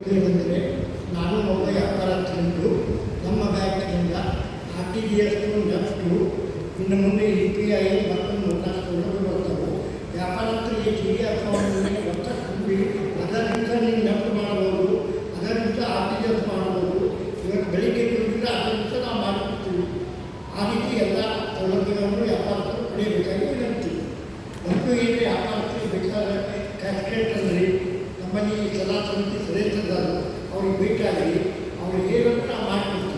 ಏನಂದರೆ ನಾನು ಒಬ್ಬ ತಿಳಿದು ನಮ್ಮ ಬ್ಯಾಂಕಿನಿಂದ R T G S NEFT, ಇನ್ನು ಮುಂದೆ ಯು ಪಿ ಐ ಮತ್ತು ಮುಖಾಂತರಗಳು ಬರ್ತವೆ ವ್ಯಾಪಾರಸ್ಥರಿಗೆ ಡಿ ಅಕೌಂಟ್ನಲ್ಲಿ ರೊಕ್ಕ ತುಂಬಿ, ಅದರಿಂದ ನೀವು ನೆಫ್ಟ್ ಮಾಡ್ಬೋದು ಅದರಿಂದ ಆರ್ ಟಿ ಜಿ ಎಸ್ ಮಾಡ್ಬೋದು ಇವತ್ತು ಬೆಳಿಗ್ಗೆ ಅದರಿಂದ ನಾವು ಮಾಡಿಕೊಡ್ತೀವಿ. ಆ ರೀತಿ ಎಲ್ಲ ಸೌಲಭ್ಯಗಳನ್ನು ವ್ಯಾಪಾರಸ್ಥರು ಪಡೆಯಬೇಕಾಗಿ ವಿನಂತಿ ಒಂದು ಏನು ವ್ಯಾಪಾರಸ್ಥರಿಗೆ ಬೇಕಾದ ಅಂದರೆ ನಮ್ಮಲ್ಲಿ ಸದಾ ಸಮಿತಿ ಸದಸ್ಯರಿದ್ದಾರೆ ಅವ್ರಿಗೆ ಭೇಟಿಯಾಗಿ ಅವ್ರಿಗೆ ಏನಂತ ನಾವು ಮಾಡಿಕೊಡ್ತೀವಿ.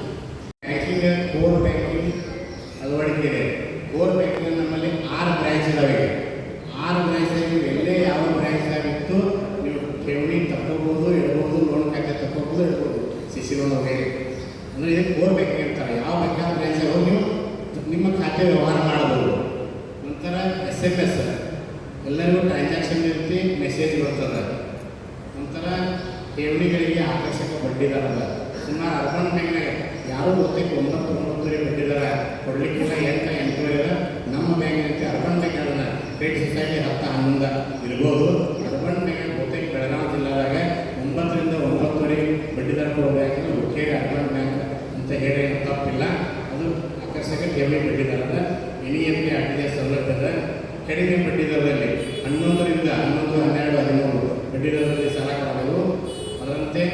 ಬ್ಯಾಂಕಿಂಗ್ ಕೋರ್ ಬ್ಯಾಂಕಿಂಗ್ ಅಳವಡಿಕೆ ಕೋರ್ ಬ್ಯಾಂಕಿಂಗ್ ನಮ್ಮಲ್ಲಿ ಆರು ಬ್ರಾಂಚ್ ಇದಾವೆ. ಆರು ನೀವು ಎಲ್ಲೇ ಯಾವ ಬ್ರಾಂಚ್ ಆಗಿತ್ತು ನೀವು ಠೇವಣಿ ತಪ್ಪಬಹುದು ಇಡ್ಬೋದು ಲೋನ್ ಖಾತೆ ತಪ್ಪಬಹುದು ಇಡ್ಬೋದು ಸಿ ಸಿ ಲೋನ್ ಹೋಗಿ ಅಂದರೆ ಇದು ಕೋರ್ ಬ್ಯಾಂಕಿಂಗ್ ಇರ್ತಾರೆ ಯಾವ ಬೇಕಾದ ಬ್ರಾಂಚ್ ಹೋಗಿ ನೀವು ನಿಮ್ಮ ಖಾತೆ ವ್ಯವಹಾರ ಮಾಡಬಹುದು. ನಂತರ ಎಸ್ ಎಂ ಎಸ್ ಎಲ್ಲರಿಗೂ ಟ್ರಾನ್ಸಾಕ್ಷನ್ ಇರ್ತಿ ಮೆಸೇಜ್ ಬರ್ತದೆ. ನಂತರ ಠೇವಣಿಗಳಿಗೆ ಆಕರ್ಷಕ ಬಡ್ಡಿ ದರ ಅದ ಸುಮಾರು ಅರ್ಬನ್ ಬ್ಯಾಂಕ್ನಾಗ ಯಾರು ಗೊತ್ತೈತೆ ಒಂಬತ್ತು ಒಂಬತ್ತುವರೆ ಬಡ್ಡಿ ದರ ಕೊಡ್ಲಿಕ್ಕಿಲ್ಲ, ಎಂತ ಎಂಟುವರೆ ನಮ್ಮ ಬ್ಯಾಂಕಿನಂತೆ ಅರ್ಬನ್ ಬ್ಯಾಂಕ್ ಅದನ್ನು ಕ್ರೆಡಿಟ್ ಸೊಸೈಟಿ ಹತ್ತ ಹನ್ನೊಂದ ಇರ್ಬೋದು. ಅರ್ಬನ್ ಬ್ಯಾಂಕ್ ಗೊತ್ತೈತೆ ಬೆಳಗಾವಿ ಜಿಲ್ಲಾದಾಗ ಒಂಬತ್ತರಿಂದ ಒಂಬತ್ತುವರೆ ಬಡ್ಡಿ ದರ ಕೊಡೋ ಬ್ಯಾಂಕ್ ಮುಖ್ಯ ಅರ್ಬನ್ ಬ್ಯಾಂಕ್ ಅಂತ ಹೇಳಿ ತಪ್ಪಿಲ್ಲ. ಅದು ಆಕರ್ಷಕ ಠೇವಣಿ ಬಡ್ಡಿ ದರದ ಎನಿ ಎಂ ಪಿ ಅಡ್ಡಿಯ ಸೌಲಭ್ಯದ ಕಡಿಮೆ ಬಡ್ಡಿದರದಲ್ಲಿ ಹನ್ನೊಂದರಿಂದ ಹನ್ನೊಂದು, ಹನ್ನೆರಡು, ಹದಿಮೂರು ಬಡ್ಡಿ ದರದಲ್ಲಿ ಸಾಲ ಕೊಡಬಹುದು ಅದರಂತೆ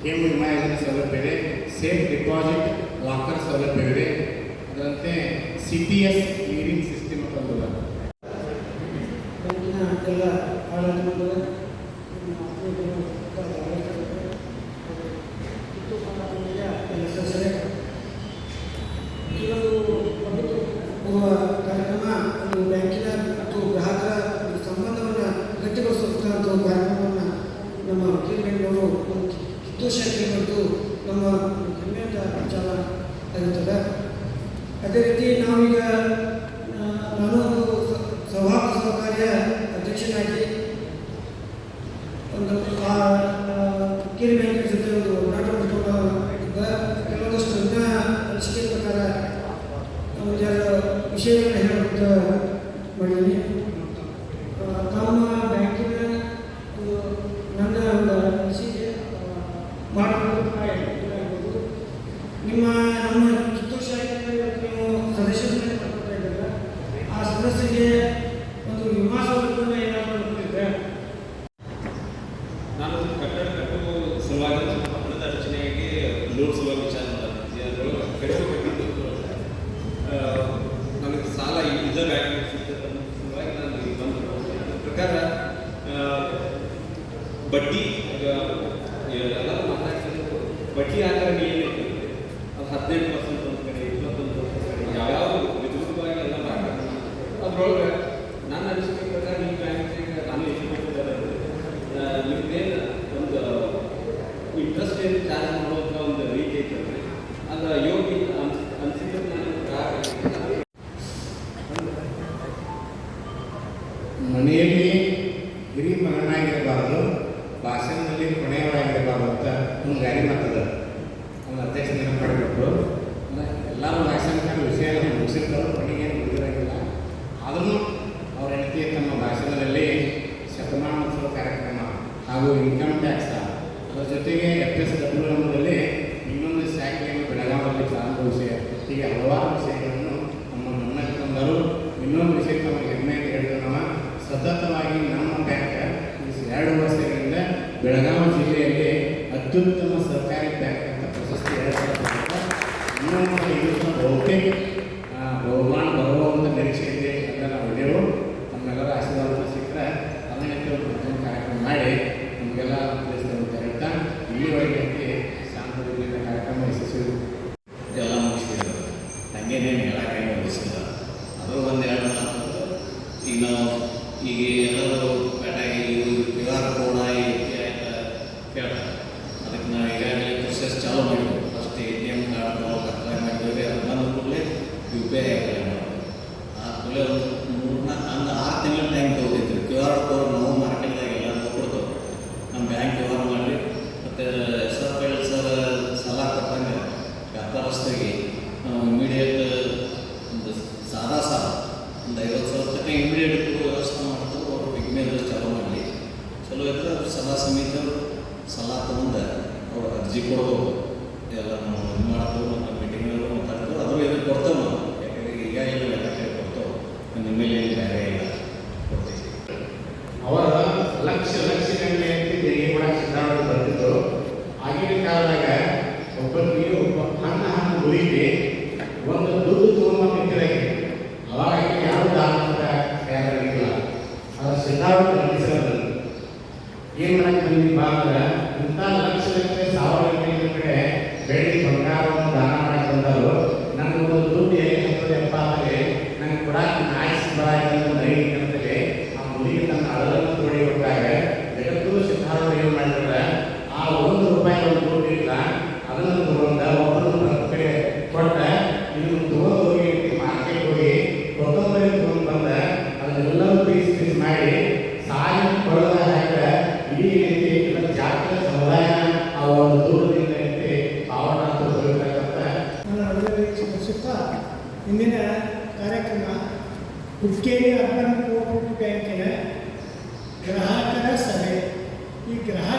ಠೇವಣಿ ವಿಮಾ ಯೋಜನೆ ಸೌಲಭ್ಯ ಇದೆ ಸೇಫ್ ಡಿಪಾಸಿಟ್ ಲಾಕರ್ ಸೌಲಭ್ಯವಿದೆ ಅದರಂತೆ C T S clearing system ಅಂತ ಎಲ್ಲ ಆಡಳಿತ ಮಂಡಳಿ ಎಲ್ಲ ಸದಸ್ಯರೇ ಈ ಒಂದು ಪೂರ್ವ ಕಾರ್ಯಕ್ರಮ ಒಂದು ಬ್ಯಾಂಕಿನ ಮತ್ತು ಗ್ರಾಹಕರ ಒಂದು ಸಂಬಂಧವನ್ನು ಗಟ್ಟಿಗೊಳಿಸುವಂಥ ಒಂದು ಕಾರ್ಯಕ್ರಮವನ್ನು ನಮ್ಮ ಒಂದು ಕಿತ್ತೂರು ಮತ್ತು ನಮ್ಮ ಕನ್ನಡ ವಿಚಾರ ಆಗಿರ್ತದೆ ಅದೇ ರೀತಿ ನಾವೀಗ ನಾನು ಒಂದು ಸ- ಸೌಹಾರ್ದ ಸಹಕಾರಿಯ ಅಧ್ಯಕ್ಷನಾಗಿ ಒಂದು ಬ್ಯಾಂಕಿನ ಜೊತೆ ಒಂದು ಹೋರಾಟ ಮಾಡಿಕೊಂಡು ಕೆಲವೊಂದಷ್ಟು ನನ್ನ ಅನಿಸಿಕೆ ಪ್ರಕಾರ ವಿಷಯಗಳನ್ನ ಹೇಳೋದು ಮಾಡಿದ್ದೀನಿ ಆ, ತಮ್ಮ ಬ್ಯಾಂಕಿನ ಒಂದು ನನ್ನ ಒಂದು ಅನಿಸಿಕೆ ಮಾಡಬಹುದು ನಿಮ್ಮ ನಮ್ಮ ಕಿತ್ತೂರು ಶಾಖೆಯಲ್ಲಿ ಇವತ್ತು ನೀವು ಸದಸ್ಯರನ್ನೇ ಮಾಡ್ಕೊತಾ ಇದ್ದೀರಲ್ಲ, ಆ ಸದಸ್ಯರಿಗೆ ಒಂದು ವಿಮಾ ಸೌಲಭ್ಯವನ್ನು ಏನಾದರೂ ಕೊಟ್ಟಿದ್ರೆ ನಾನು ಕಟ್ಟಡ ಕಟ್ಟುವ ಸಲುವಾಗಿ ಸ್ವಲ್ಪ ಹಣದ ರಚನೆಗೆ ಲೋನ್ ಸಲುವಾಗಿ ವಿಚಾರ ಮಾಡಿದ್ದೆ ನನಗೆ ಸಾಲ ಅನ್ನೋ ಸಲುವಾಗಿ ನಾನು ಇಲ್ಲಿ ಬಂದು ಪ್ರಕಾರ ಬಡ್ಡಿ ಎಲ್ಲ ಮಾತಾಡ್ತಿದ್ರು ಬಡ್ಡಿ ಅದು ಹದಿನೆಂಟು ಪರ್ಸೆಂಟ್ ಒಂದು ಕಡೆ ಇಪ್ಪತ್ತೊಂದು ಪರ್ಸೆಂಟ್ ಎಲ್ಲ ಅದ್ರೊಳಗೆ ನನ್ನ ಪ್ರಕಾರ ಈ ಬ್ಯಾಂಕಿಗೆ ನಾನು ಎಷ್ಟು ಒಂದು ಇಂಟ್ರೆಸ್ಟ್ ಏನು ಚಾರ್ಜ್ ಮಾಡುವಂಥ ಒಂದು ರೀತಿ ಐತಲ್ರಿ ಅದು ಯೋಗಿ ಅನ್ಸ್ ಅನ್ಸಿದ್ರೆ ನಾನು ಗ್ರಾಹಕರಿಗೆ ಮನೆಯಲ್ಲಿ ಹಿರಿ ಮಗನಾಗಿರಬಾರದು ಭಾಷಣದಲ್ಲಿ ಕೊನೆಯವರಾಗಿರಬಾರದು ಅಂತ ಒಂದು ಗಾಡಿ ಮಾತದ ಒಂದು ಅಧ್ಯಕ್ಷ ನೆನಪು ಇನ್ನೊಂದು ವಿಷಯಕ್ಕೆ ನಮಗೆ ಹೆಮ್ಮೆ ಅಂತ ಹೇಳಿದ್ರೆ ನಾವು ಸತತವಾಗಿ ನಮ್ಮ ಬ್ಯಾಂಕ್ ಎರಡು ವರ್ಷಗಳಿಂದ ಬೆಳಗಾವಿ ಜಿಲ್ಲೆಯಲ್ಲಿ ಅತ್ಯುತ್ತಮ ಸರ್ಕಾರಿ ಬ್ಯಾಂಕ್ ಅಂತ ಪ್ರಶಸ್ತಿ ಹೇಳ್ತಾರೆ ಇನ್ನೊಂದು ಇದು ಬಹುತೇಕ ಬಹುಮಾನ ಬರುವಂಥ ನಿರೀಕ್ಷೆ ಇದೆ ಅಂತ ನಾವು ಇದ್ದೇವೆ ನಮ್ಮೆಲ್ಲರ ಆಶೀರ್ವಾದ ಸಿಕ್ಕರೆ ಅದನ್ನಂತೆ ಒಂದು ಕಾರ್ಯಕ್ರಮ ಮಾಡಿ ನಮಗೆಲ್ಲ ತಿಳಿಸ್ತಾರೆ ಹೇಳ್ತಾ, ಇಲ್ಲಿವರೆಗೆ ಶಾಂತದಿಂದ ಕಾರ್ಯಕ್ರಮ ಯಶಸ್ವಿ ಎಲ್ಲ ಮುಗಿಸಿದ್ರು ಹಂಗೇನೇನು ಹೇಳಕ್ಕೆ ಮುಗಿಸಿಲ್ಲ ಅದು ಒಂದು ಎರಡು ಮಾತು ಈಗ ನಾವು ಈಗ ಎಲ್ಲರೂ ಪೇಟಾಗಿ Q R code A P I ಕೇಳ್ತಾರೆ ಅದಕ್ಕೆ ನಾವು ಈಗಾಗಲೇ ಪ್ರೊಸೆಸ್ ಚಾಲೂ ಮಾಡಿದ್ವಿ. First A T M card apply ಮಾಡಿದ್ವಿ. ಅದು ಬಂದ ಕೂಡಲೇ ಯು ಪಿ ಐ ಅಪ್ಲೈ ಮಾಡಿದ್ವಿ. ಆ ಕೂಡಲೇ ಒಂದು ಮೂರು ನಾಲ್ಕು ಒಂದು ಆರು ತಿಂಗಳ ಟೈಮ್ ತೊಗೊತಿದ್ರು ಕ್ಯೂ ಆರ್ ಕೋಡ್ ನಾವು ಮಾರ್ಕೆಟ್ದಾಗ ಎಲ್ಲ ಕೊಡ್ತೇವೆ ನಮ್ಮ ಬ್ಯಾಂಕ್ ವ್ಯವಹಾರ ಮಾಡಿ ಮತ್ತು S R P L sir ಸಲಹೆ ಕೊಟ್ಟಂಗೆ ವ್ಯಾಪಾರಸ್ಥರಿಗೆ ಇಮಿಡಿಯೇಟ್ ಒಂದು ಸಾದಾ ಸಾಲ ಒಂದು ಐವತ್ತು ಸಾವಿರ ತನಕ ಇಮಿಡಿಯೇಟ್ ವ್ಯವಸ್ಥೆ ಮಾಡ್ತಾರೆ ತಗೊಂಡ. ಅವ್ರ ಮೇಲೆ ಸಲಹಾ ಸಮಿತಿಯವರು ಸಲಹಾ ಅರ್ಜಿ ಕೊಡೋದು, ಎಲ್ಲ ನಾವು ಇದು ಮಾಡ್ತೀವಿ ಮತ್ತು ಮೀಟಿಂಗ್ಗಳು ಮಾತಾಡ್ತೇವೆ ಅದ್ರ ಇದು ಕೊಡ್ತೇವೆ ನಾವು. ಯಾಕಂದ್ರೆ ಈಗ ಏನು ಲೆಕ್ಕಾಚಾರ ಕೊಡ್ತೇವೆ. ನಿಮ್ಮ ಮೇಲೆ ಏನು ಬೇರೆ ಇಲ್ಲ. ಕೊಡ್ತೀವಿ. ಅವರ ಲಕ್ಷ ಲಕ್ಷ ಗಂಟೆ ತೆರಿಗೆ ಕೂಡ ಸಿದ್ಧಾಂತ ಬರ್ತಿದ್ರು ಆಗಿನ ಕಾಲದಾಗ ಒಬ್ಬ ಹಣ್ಣ ಹಣ್ಣು ಮುರಿಗಿ ಒಂದು ದುಡ್ಡು ತಗೊಂಡ್ಬಂದಿದ್ದರೆ ಅವಾಗ ಯಾರು ಅಂತ ಅದರ ಗಮನಿಸಲ್ಲ ಏನು उसके लिए अपन कोर्ट बैंक है ग्राहक सभे ग्राहक